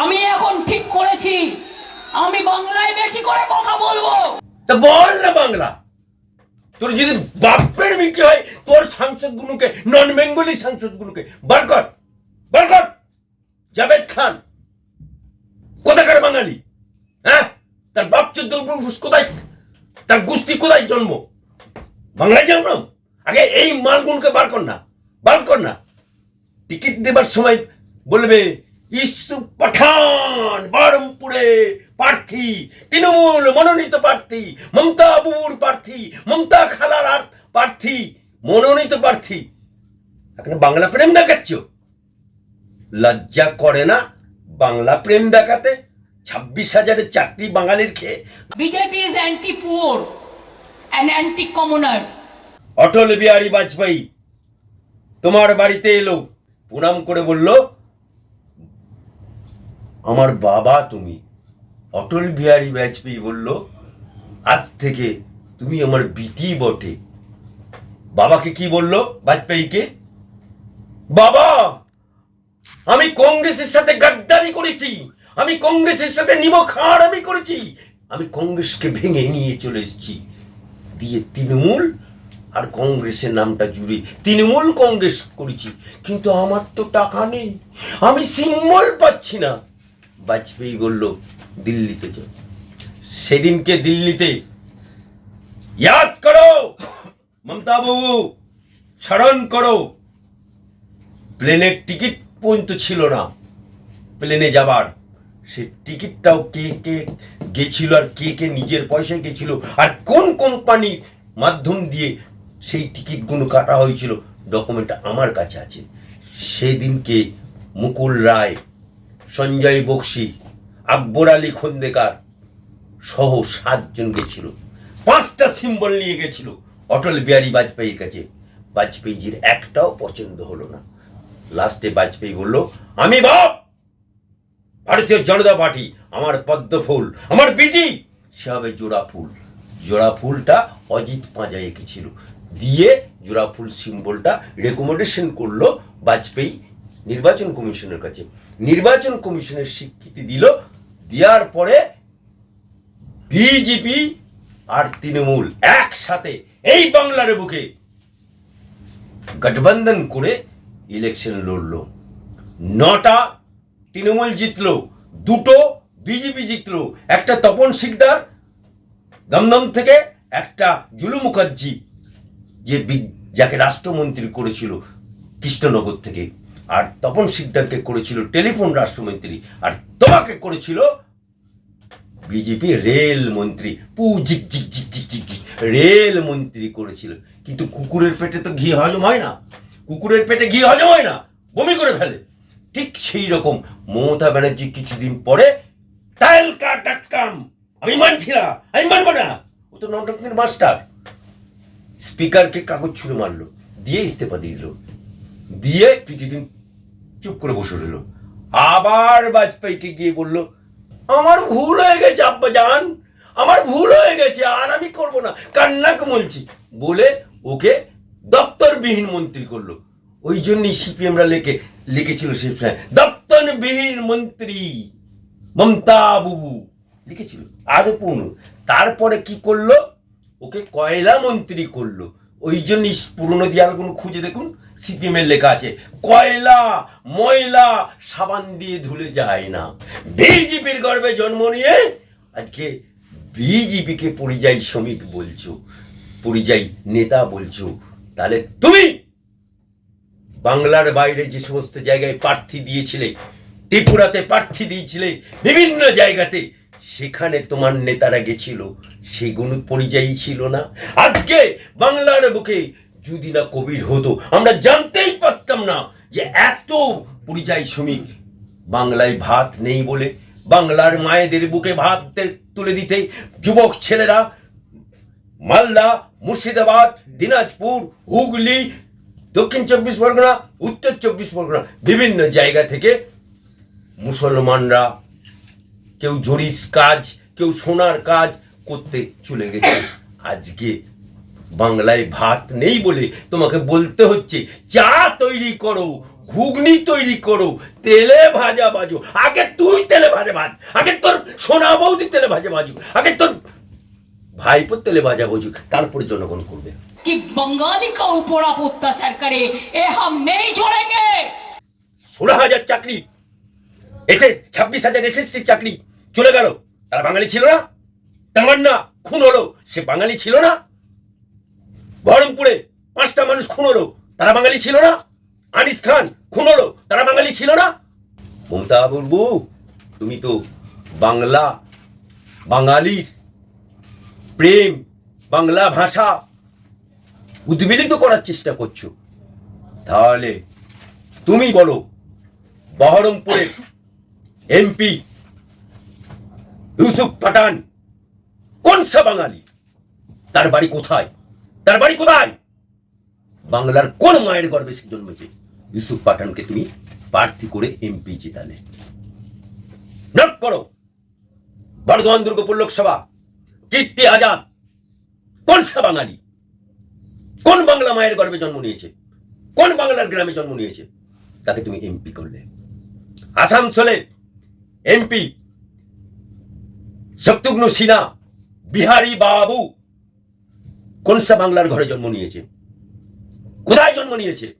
আমি এখন ঠিক করেছি। আমি বাংলায় বেশি করে কথা বলব। তা বল না বাংলা। তোর যদি বাপের মিকে হয়, তোর সাংসদ গুলোকে নন বেঙ্গলি সাংসদ গুলোকে বার কর বার কর। জাভেদ খান, কোথাকার বাঙালি? হ্যাঁ? তার বাপ চোদ্দ কোথায়? তার গোষ্ঠী কোথায় জন্ম? বাংলায় জন্ম আগে এই মালগুলোকে বার কর না, বার কর না। টিকিট দেবার সময় বলবে ইসু পাঠান বহরমপুরে প্রার্থী তৃণমূল মনোনীত প্রার্থী মমতা বাবুর প্রার্থী মমতা খালার প্রার্থী মনোনীত প্রার্থী। এখন বাংলা প্রেম দেখাচ্ছ? লজ্জা করে না বাংলা প্রেম দেখাতে? ছাব্বিশ হাজারের চাকরি বাঙালির খেয়ে। BJP is anti poor and anti commoners Atal Bihari Vajpayee তোমার বাড়িতে এলো প্রণাম করে বলল আমার বাবা তুমি। অটল বিহারী বাজপেয়ী বলল, আজ থেকে তুমি আমার বিটি বটে। বাবাকে কি বলল বাজপেয়ীকে? বাবা, আমি কংগ্রেসের সাথে গাদ্দারি করেছি। আমি কংগ্রেসের সাথে নিমক আমি করেছি। আমি কংগ্রেসকে ভেঙে নিয়ে চলে এসেছি। দিয়ে তৃণমূল আর কংগ্রেসের নামটা জুড়ে তৃণমূল কংগ্রেস করেছি। কিন্তু আমার তো টাকা নেই। আমি সিম্বল পাচ্ছি না। বাজপেয়ী বলল, দিল্লিতে চল। সেদিনকে দিল্লিতে ইয়াদ করো, মমতা বাবু, স্মরণ করো। প্লেনের টিকিট পর্যন্ত ছিল না, প্লেনে যাবার। সে টিকিটটাও কে কে গেছিল আর কে কে নিজের পয়সায় গেছিল আর কোন কোম্পানির মাধ্যম দিয়ে সেই টিকিটগুলো কাটা হয়েছিল ডকুমেন্ট আমার কাছে আছে। সেদিনকে মুকুল রায় সঞ্জয় বক্সি, আকবর আলী খন্দেকার সহ সাতজন গেছিল। পাঁচটা সিম্বল নিয়ে গেছিল। অটল বিহারী বাজপেয়ীর কাছে। বাজপেয়ীজির একটাও পছন্দ হলো না। লাস্টে বাজপেয়ী বলল, আমি বাপ! ভারতীয় জনতা পার্টি, আমার পদ্ম ফুল, আমার বিটি সে হবে জোড়া ফুল। জোড়া ফুলটা অজিত পাঁজা এঁকেছিল দিয়ে জোড়া ফুল সিম্বলটা রেকমেন্ডেশন করল বাজপেয়ী নির্বাচন কমিশনের কাছে। নির্বাচন কমিশনের স্বীকৃতি দিল, দেওয়ার পরে বিজেপি আর তৃণমূল একসাথে এই বাংলার বুকে গঠবন্ধন করে ইলেকশন লড়লো। নটা তৃণমূল জিতলো, দুটো বিজেপি জিতলো, একটা তপন শিকদার, দমদম থেকে একটা জুলু মুখার্জি, যে যাকে রাষ্ট্রমন্ত্রী করেছিল কৃষ্ণনগর থেকে। আর তপন শিকদারকে করেছিল টেলিফোন রাষ্ট্রমন্ত্রী, আর তোমাকে করেছিল বিজেপি রেল মন্ত্রী। পু জিক জিক জিক জিক জিক রেল মন্ত্রী করেছিল। কিন্তু কুকুরের পেটে তো ঘি হজম হয় না। কুকুরের পেটে ঘি হজম হয় না। বমি করে ফেলে। ঠিক সেই রকম মমতা ব্যানার্জি কিছুদিন পরে টাইল কাটাক্কাম আমি মানছি না। আমি মানবো না। ও তো নটকের মাস্টার। স্পিকারকে কাগজ ছুঁড়ে মারলো। দিয়ে ইস্তেফা দিল। দিয়ে কিছুদিন চুপ করে বসে রইল। আবার বাজপেয়ীকে গিয়ে বলল, আমার ভুল হয়ে গেছে, আব্বা জান, আমার ভুল হয়ে গেছে, আর আমি করব না, কান্নাকে বলছি বলে ওকে দপ্তরবিহীন মন্ত্রী করল। ওই জন্যই সিপিএমরা লেখে, লিখেছিল সেই দপ্তরবিহীন মন্ত্রী মমতা বুবু। লিখেছিল আরও পূর্ণ। তারপরে কি করল? ওকে কয়লা মন্ত্রী করল। ওই জন্য পুরনো দেয়ালগুলো খুঁজে দেখুন সিপিএম এর লেখা আছে, কয়লা, ময়লা সাবান দিয়ে ধুলে যায় না। বিজেপির গর্বে জন্ম নিয়ে আজকে বিজেপিকে পরিযায়ী শ্রমিক বলছো, পরিযায়ী নেতা বলছো। তাহলে তুমি বাংলার বাইরে যে সমস্ত জায়গায় প্রার্থী দিয়েছিলে, ত্রিপুরাতে প্রার্থী দিয়েছিলে, বিভিন্ন জায়গাতে সেখানে তোমার নেতারা গেছিল সেগুলো পরিযায়ী ছিল না। আজকে বাংলার বুকে যদি না কোভিড হতো, আমরা জানতেই পারতাম না যে এত পরিযায়ী শ্রমিক বাংলায় ভাত নেই বলে, বাংলার মায়েদের বুকে ভাত তুলে দিতে যুবক ছেলেরা মালদা, মুর্শিদাবাদ, দিনাজপুর, হুগলি, দক্ষিণ চব্বিশ পরগনা, উত্তর চব্বিশ পরগনা, বিভিন্ন জায়গা থেকে মুসলমানরা কেউ জরির কাজ কেউ সোনার কাজ করতে চলে গেছে আজকে বাংলায় ভাত নেই বলে তোমাকে বলতে হচ্ছে চা তৈরি করো ঘুগনি তৈরি করো তেলে ভাজা বাজো আগে তুই তেলে ভাজে ভাজ আগে তোর সোনা বৌদি তেলে ভাজে ভাজুক আগে তোর ভাইপোর তেলে ভাজা বুঝুক তারপরে জনগণ করবে कि बंगाली का ऊपर आप अत्याचार करे ये हम नहीं छोड़ेंगे ষোলো হাজার চাকরি এসে ছাব্বিশ হাজার এসএসসি চাকরি চলে গেল। তারা বাঙালি ছিল না। তামান্না খুন হলো। সে বাঙালি ছিল না। বহরমপুরে পাঁচটা মানুষ খুন হলো। তারা বাঙালি ছিল না। আনিস খান খুন হলো। তারা বাঙালি ছিল না। মমতা বলবু তুমি তো বাংলা, বাঙালির প্রেম, বাংলা ভাষা উদ্মিলিত করার চেষ্টা করছ। তাহলে তুমি বলো বহরমপুরের এমপি ইউসুফ পাঠান। কোন সা বাঙালি? তার বাড়ি কোথায়? তার বাড়ি কোথায়? বাংলার কোন মায়ের গর্বে সে জন্মেছে? ইউসুফ পাঠানকে তুমি প্রার্থী করে এমপি জিতালে। নোট করো। বর্ধমান দুর্গপুর লোকসভা। কীর্তি আজাদ। কোন সা বাঙালি? কোন বাংলা মায়ের গর্বে জন্ম নিয়েছে? কোন বাংলার গ্রামে জন্ম নিয়েছে? তাকে তুমি এমপি করলে। আসানসোলের এমপি শত্রুঘ্ন সিনহা, বিহারি বাবু কোনসা বাংলার ঘরে জন্ম নিয়েছে? কোথায় জন্ম নিয়েছে?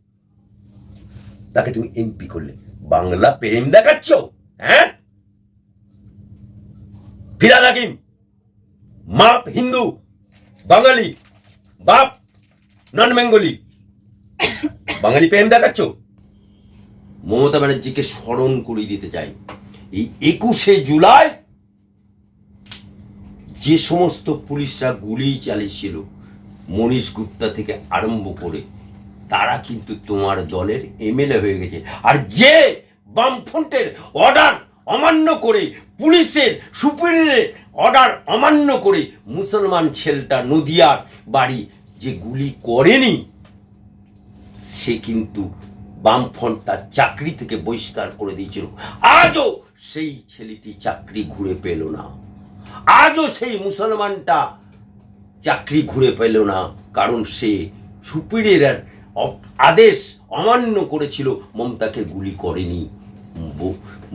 তাকে তুমি এমপি করলে। বাংলা প্রেম দেখাচ্ছ? হ্যাঁ? ফিরাদ হাকিম মাপ হিন্দু, বাঙালি, বাপ নন বেঙ্গলি। বাঙালি প্রেম দেখাচ্ছ? মমতা ব্যানার্জিকে স্মরণ করিয়ে দিতে চাই। এই একুশে জুলাই যে সমস্ত পুলিশরা গুলি চালিয়েছিল, মনীষ গুপ্তা থেকে আরম্ভ করে তারা কিন্তু তোমার দলের এমএলএ হয়ে গেছে। আর যে বামফ্রন্টের অর্ডার অমান্য করে, পুলিশের সুপিরিয়রের অর্ডার অমান্য করে মুসলমান ছেলেটা নদিয়ার বাড়ি যে গুলি করেনি, সে কিন্তু বামফ্রন্ট তার চাকরি থেকে বহিষ্কার করে দিয়েছিল। আজও সেই ছেলেটি চাকরি ঘুরে পেল না। আজও সেই মুসলমানটা চাকরি ঘুরে পেল না, কারণ সে সুপিরিয়র আদেশ অমান্য করেছিল, মমতাকে গুলি করেনি।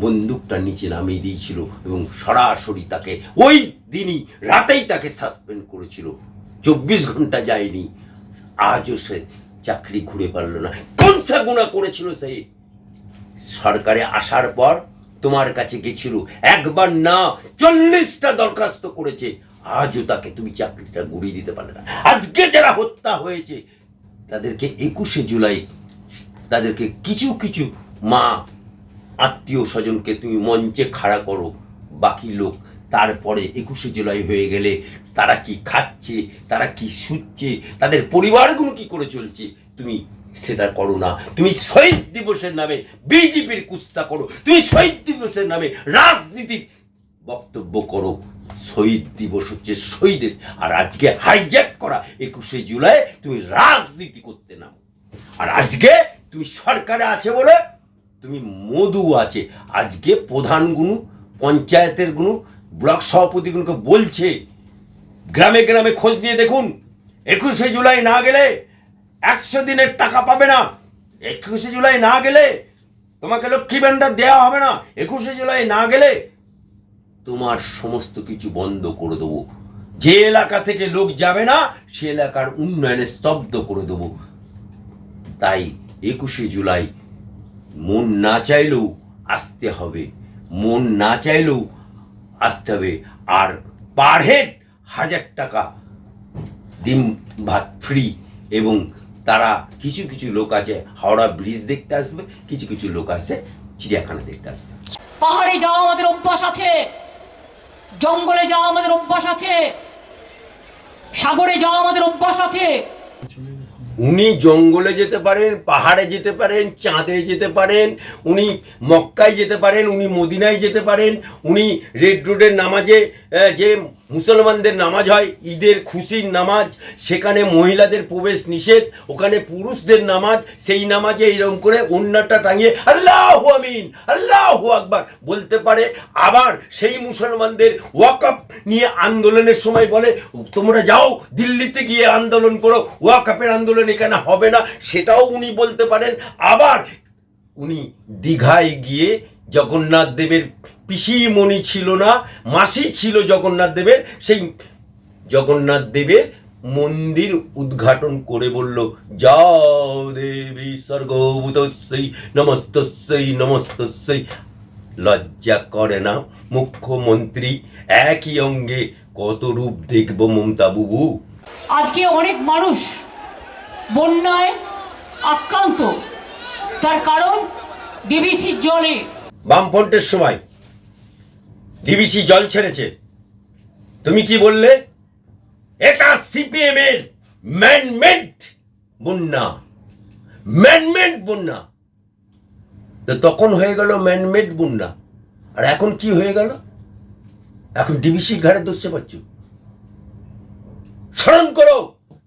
বন্দুকটা নিচে নামিয়ে দিয়েছিল এবং সরাসরি তাকে ওই দিনই রাতেই তাকে সাসপেন্ড করেছিল। চব্বিশ ঘণ্টা যায়নি, আজও সে চাকরি ঘুরে পারল না। কোন গুণা করেছিল সে? সরকারে আসার পর তোমার কাছে গেছিল। একবার না, চল্লিশটা দরখাস্ত করেছে। আজও তাকে তুমি চাকরিটা গুড়িয়ে দিতে পারলে না। আজকে যারা হত্যা হয়েছে, তাদেরকে একুশে জুলাই, তাদেরকে কিছু কিছু মা, আত্মীয় স্বজনকে তুমি মঞ্চে খাড়া করো, বাকি লোক তারপরে একুশে জুলাই হয়ে গেলে তারা কি খাচ্ছে, তারা কি শুচ্ছে, তাদের পরিবারগুলো কি করে চলছে, তুমি সেটা করো না। তুমি শহীদ দিবসের নামে বিজেপির কুস্তা করো। তুমি শহীদ দিবসের নামে রাজনীতির বক্তব্য করো। শহীদ দিবস হচ্ছে শহীদের। আর আজকে হাইজ্যাক করা একুশে জুলাই তুমি রাজনীতি করতে নাও আর আজকে তুমি সরকারে আছে বলে তুমি মধু আছে। আজকে প্রধান প্রধানগুলো পঞ্চায়েতেরগুলো ব্লক সভাপতিগুলোকে বলছে, গ্রামে গ্রামে খোঁজ নিয়ে দেখুন। একুশে জুলাই না গেলে একশো দিনের টাকা পাবে না। একুশে জুলাই না গেলে তোমাকে লক্ষ্মী ভাণ্ডার দেওয়া হবে না। একুশে জুলাই না গেলে তোমার সমস্ত কিছু বন্ধ করে দেবো। যে এলাকা থেকে লোক যাবে না, সে এলাকার উন্নয়নে স্তব্ধ করে দেবো। তাই একুশে জুলাই মন না চাইলেও আসতে হবে। মন না চাইলেও আসতে হবে। আর পার হেড হাজার টাকা ডিম ভাত ফ্রি এবং তারা কিছু কিছু লোক আছে হাওড়া ব্রিজ দেখতে আসবে কিছু কিছু লোক আছে চিড়িয়াখানা দেখতে আসবে। পাহাড়ে যাওয়া আমাদের অভ্যাস আছে জঙ্গলে যাওয়া আমাদের অভ্যাস আছে সাগরে যাওয়া আমাদের অভ্যাস আছে। উনি জঙ্গলে যেতে পারেন পাহাড়ে যেতে পারেন চাঁদে যেতে পারেন উনি মক্কায় যেতে পারেন উনি মদিনায় যেতে পারেন উনি রেড রোডের নামাজে যে মুসলমানদের নামাজ হয়, ঈদের খুশির নামাজ, সেখানে মহিলাদের প্রবেশ নিষেধ, ওখানে পুরুষদের নামাজ, সেই নামাজে এইরকম করে অন্যটা টাঙিয়ে, আল্লাহ আমিন, আল্লাহ আকবার বলতে পারে। আবার সেই মুসলমানদের ওয়াকআপ নিয়ে আন্দোলনের সময় বলে, তোমরা যাও, দিল্লিতে গিয়ে আন্দোলন করো ওয়াকআপের আন্দোলন এখানে হবে না। সেটাও উনি বলতে পারেন। আবার উনি দীঘায় গিয়ে জগন্নাথ দেবের পিসিমণি ছিল না, মাসি ছিল জগন্নাথ দেবের, সেই জগন্নাথ দেবের মন্দির উদ্ঘাটন করে বলল, যাও দেবী স্বর্গভূতস্যই নমস্তস্যই নমস্তস্যই লজ্জা করে না মুখ্যমন্ত্রী, একই অঙ্গে কত রূপ দেখব মমতা বুবু? আজকে অনেক মানুষ বন্যায় আক্রান্ত। তার কারণ ডিবিসির জলে বামফ্রন্টের সময় ডিবিসি জল ছেড়েছে। তুমি কি বললে? এটা সিপিএম এর ম্যানমেড বন্যা ম্যানমেড বন্যা তো তখন হয়ে গেল ম্যানমেড বন্যা আর এখন কি হয়ে গেল? এখন ডিবিসির ঘাড়ে দোষ পাচ্ছ স্মরণ করো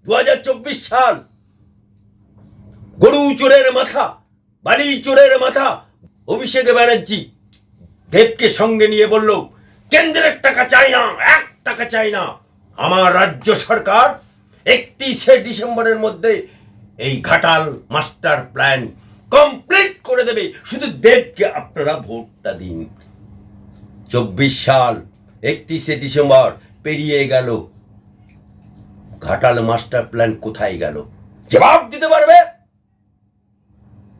দু হাজার চব্বিশ সাল গরু চোরের মাথা, বালি চোরের মাথা অভিষেক ব্যানার্জি দেবকে সঙ্গে নিয়ে বলল, কেন্দ্রের টাকা চাই না, এক টাকা চাই না। আমার রাজ্য সরকার একত্রিশে ডিসেম্বরের মধ্যে এই ঘাটাল মাস্টার প্ল্যান কমপ্লিট করে দেবে। শুধু দেবকে আপনারা ভোটটা দিন। চব্বিশ সাল একত্রিশে ডিসেম্বর পেরিয়ে গেল। ঘাটাল মাস্টার প্ল্যান কোথায় গেল? জবাব দিতে পারবে?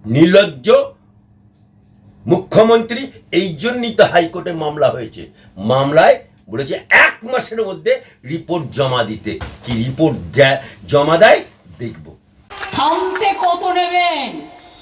নির্লজ্জ মুখ্যমন্ত্রী এই জন্যই তো হাইকোর্টে মামলা হয়েছে। মামলায় বলেছে এক মাসের মধ্যে রিপোর্ট জমা দিতে। কি রিপোর্ট জমা দেয়? দেখব। থামতে কত নেবেন?